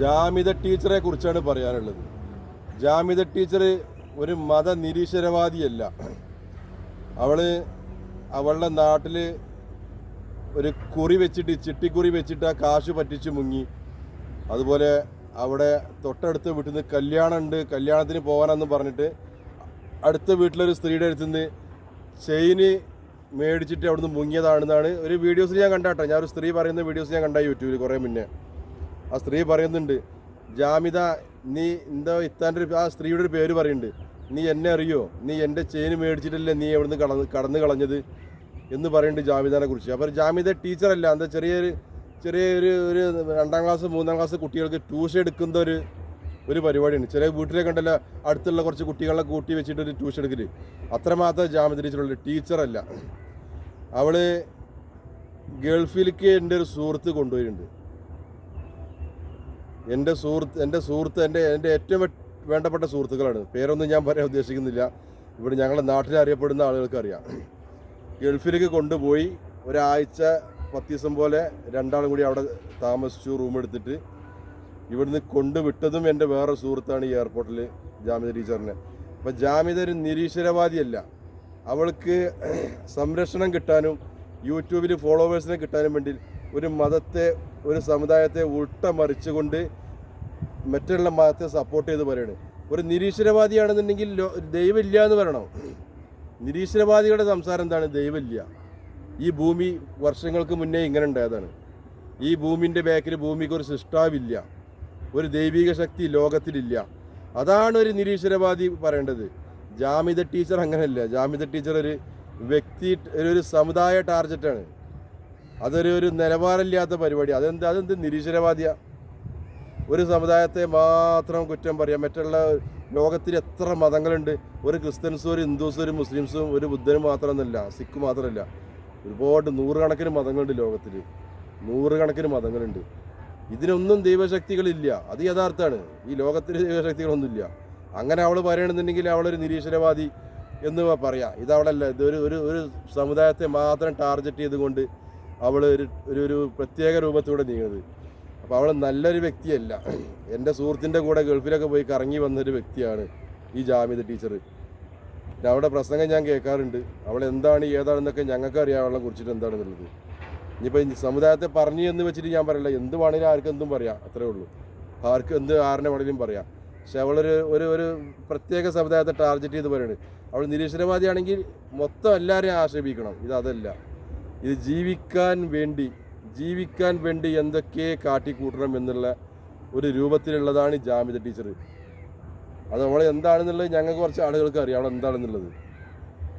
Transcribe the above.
ജാമിത ടീച്ചറെ കുറിച്ചാണ് പറയാനുള്ളത്. ജാമിത ടീച്ചർ ഒരു മത നിരീശ്വരവാദിയല്ല അവൾ അവളുടെ നാട്ടിൽ ഒരു കുറി വെച്ചിട്ട് ചിട്ടിക്കുറി വെച്ചിട്ട് ആ കാശ് പറ്റിച്ച് മുങ്ങി. അതുപോലെ അവിടെ തൊട്ടടുത്ത വീട്ടിൽ നിന്ന് കല്യാണം ഉണ്ട് കല്യാണത്തിന് പോകാനെന്ന് പറഞ്ഞിട്ട് അടുത്ത വീട്ടിലൊരു സ്ത്രീയുടെ അടുത്ത് നിന്ന് ചെയിന് മേടിച്ചിട്ട് അവിടുന്ന് മുങ്ങിയതാണെന്നാണ് ഒരു വീഡിയോസ് ഞാൻ കണ്ടാട്ടോ. ഞാൻ ഒരു സ്ത്രീ പറയുന്ന വീഡിയോസ് ഞാൻ കണ്ട യൂട്യൂബിൽ കുറേ മുന്നേ. ആ സ്ത്രീ പറയുന്നുണ്ട് ജാമിത നീ എന്താ ഇത്താന്റെ ഒരു ആ സ്ത്രീയുടെ ഒരു പേര് പറയുന്നുണ്ട് നീ എന്നെ അറിയോ? നീ എന്റെ ചെയിന് മേടിച്ചിട്ടല്ലേ നീ എവിടുന്ന് കടന്ന് കടന്നു കളഞ്ഞത്? എന്ന് പറയുന്നുണ്ട് ജാമിദാനെ കുറിച്ച്. അപ്പോൾ ജാമിദ ടീച്ചറല്ല എന്താ ചെറിയൊരു ചെറിയൊരു ഒരു രണ്ടാം ക്ലാസ് മൂന്നാം ക്ലാസ് കുട്ടികൾക്ക് ട്യൂഷൻ എടുക്കുന്ന ഒരു ഒരു പരിപാടിയാണ്. ചെറിയ വീട്ടിലേക്ക് ഉണ്ടല്ലോ അടുത്തുള്ള കുറച്ച് കുട്ടികളെ കൂട്ടി വെച്ചിട്ട് ഒരു ട്യൂഷൻ എടുക്കൽ. അത്രമാത്രം ജാമിദ ടീച്ചറുള്ള ടീച്ചറല്ല അവൾ ഗൾഫിലേക്ക് എന്റെ ഒരു സുഹൃത്ത് കൊണ്ടുപോയിട്ടുണ്ട്. എന്റെ സുഹൃത്ത് എന്റെ സുഹൃത്ത് എന്റെ എന്റെ ഏറ്റവും വേണ്ടപ്പെട്ട സുഹൃത്തുക്കളാണ്. പേരൊന്നും ഞാൻ പറയാൻ ഉദ്ദേശിക്കുന്നില്ല. ഇവിടെ ഞങ്ങളുടെ നാട്ടിൽ അറിയപ്പെടുന്ന ആളുകൾക്ക് അറിയാം. ഗൾഫിലേക്ക് കൊണ്ടുപോയി ഒരാഴ്ച പത്ത് ദിവസം പോലെ രണ്ടാളും കൂടി അവിടെ താമസിച്ചു റൂം എടുത്തിട്ട്. ഇവിടുന്ന് കൊണ്ടുവിട്ടതും എന്റെ വേറെ സുഹൃത്താണ് ഈ എയർപോർട്ടിൽ ജാമ്യ ടീച്ചറിനെ അപ്പം ജാമ്യത ഒരു നിരീശ്വരവാദിയല്ല. അവൾക്ക് സംരക്ഷണം കിട്ടാനും യൂട്യൂബിൽ ഫോളോവേഴ്സിനെ കിട്ടാനും വേണ്ടി ഒരു മതത്തെ ഒരു സമുദായത്തെ ഉൾട്ടമറിച്ചുകൊണ്ട് മറ്റുള്ള മതത്തെ സപ്പോർട്ട് ചെയ്ത് പറയണ്. ഒരു നിരീശ്വരവാദിയാണെന്നുണ്ടെങ്കിൽ ദൈവമില്ല എന്ന് പറയണം? നിരീശ്വരവാദികളുടെ സംസാരം എന്താണ്? ദൈവമില്ല. ഈ ഭൂമി വർഷങ്ങൾക്ക് മുന്നേ ഇങ്ങനെ ഉണ്ടായതാണ്. ഈ ഭൂമിന്റെ ബാക്കിൽ ഭൂമിക്ക് ഒരു സൃഷ്ടാവില്ല. ഒരു ദൈവിക ശക്തി ലോകത്തിലില്ല. അതാണ് ഒരു നിരീശ്വരവാദി പറയേണ്ടത്. ജാമിത ടീച്ചർ അങ്ങനെയല്ല ജാമിത ടീച്ചർ ഒരു വ്യക്തി ഒരു- സമുദായ ടാർഗറ്റാണ് അതൊരു ഒരു നിലവാരമില്ലാത്ത പരിപാടി. അതെന്ത് അതെന്ത് നിരീശ്വരവാദിയാണ് ഒരു സമുദായത്തെ മാത്രം കുറ്റം പറയാം മറ്റുള്ള ലോകത്തിൽ എത്ര മതങ്ങളുണ്ട്? ഒരു ക്രിസ്ത്യൻസും ഒരു ഹിന്ദുസും ഒരു മുസ്ലിംസും ഒരു ബുദ്ധനും മാത്രമൊന്നുമല്ല. സിഖ് മാത്രമല്ല. ഒരുപാട് നൂറുകണക്കിന് മതങ്ങളുണ്ട് ലോകത്തിൽ. നൂറുകണക്കിന് മതങ്ങളുണ്ട്. ഇതിനൊന്നും ദൈവശക്തികളില്ല. അത് യഥാർത്ഥമാണ്. ഈ ലോകത്തിൽ ദൈവശക്തികളൊന്നുമില്ല. അങ്ങനെ അവൾ പറയണമെന്നുണ്ടെങ്കിൽ അവളൊരു നിരീശ്വരവാദി എന്ന് പറയാം. ഇതവളല്ല. ഇതൊരു ഒരു ഒരു സമുദായത്തെ മാത്രം ടാർഗറ്റ് ചെയ്തുകൊണ്ട് അവൾ ഒരു ഒരു ഒരു പ്രത്യേക രൂപത്തിലൂടെ നീങ്ങുന്നത് അപ്പോൾ അവൾ നല്ലൊരു വ്യക്തിയല്ല. എന്റെ സുഹൃത്തിന്റെ കൂടെ ഗൾഫിലൊക്കെ പോയി കറങ്ങി വന്നൊരു വ്യക്തിയാണ് ഈ ജാമ്യത ടീച്ചർ. പിന്നെ അവിടെ പ്രസംഗം ഞാൻ കേൾക്കാറുണ്ട്. അവൾ എന്താണ് ഏതാണെന്നൊക്കെ ഞങ്ങൾക്ക് അറിയാം അവളെ കുറിച്ചിട്ട് എന്താണെന്നുള്ളത്. ഇനിയിപ്പോൾ സമുദായത്തെ പറഞ്ഞു എന്ന് വെച്ചിട്ട് ഞാൻ പറയില്ല. എന്ത് വേണേലും ആർക്കും എന്തും പറയാം. അത്രേ ഉള്ളൂ. ആർക്ക് എന്ത് ആറിനെ വേണേലും പറയാം. പക്ഷെ അവളൊരു ഒരു ഒരു പ്രത്യേക സമുദായത്തെ ടാർഗറ്റ് ചെയ്ത് പറയുന്നത് അവൾ നിരീശ്വരവാദിയാണെങ്കിൽ മൊത്തം എല്ലാവരെയും ആക്ഷേപിക്കണം ഇത് ഇത് ജീവിക്കാൻ വേണ്ടി ജീവിക്കാൻ വേണ്ടി എന്തൊക്കെ കാട്ടിക്കൂട്ടണം എന്നുള്ള ഒരു രൂപത്തിലുള്ളതാണ് ഈ ജാമിദ ടീച്ചർ അത് നമ്മൾ എന്താണെന്നുള്ളത് ഞങ്ങൾക്ക് കുറച്ച് ആളുകൾക്ക് അറിയാം. അവിടെ എന്താണെന്നുള്ളത്.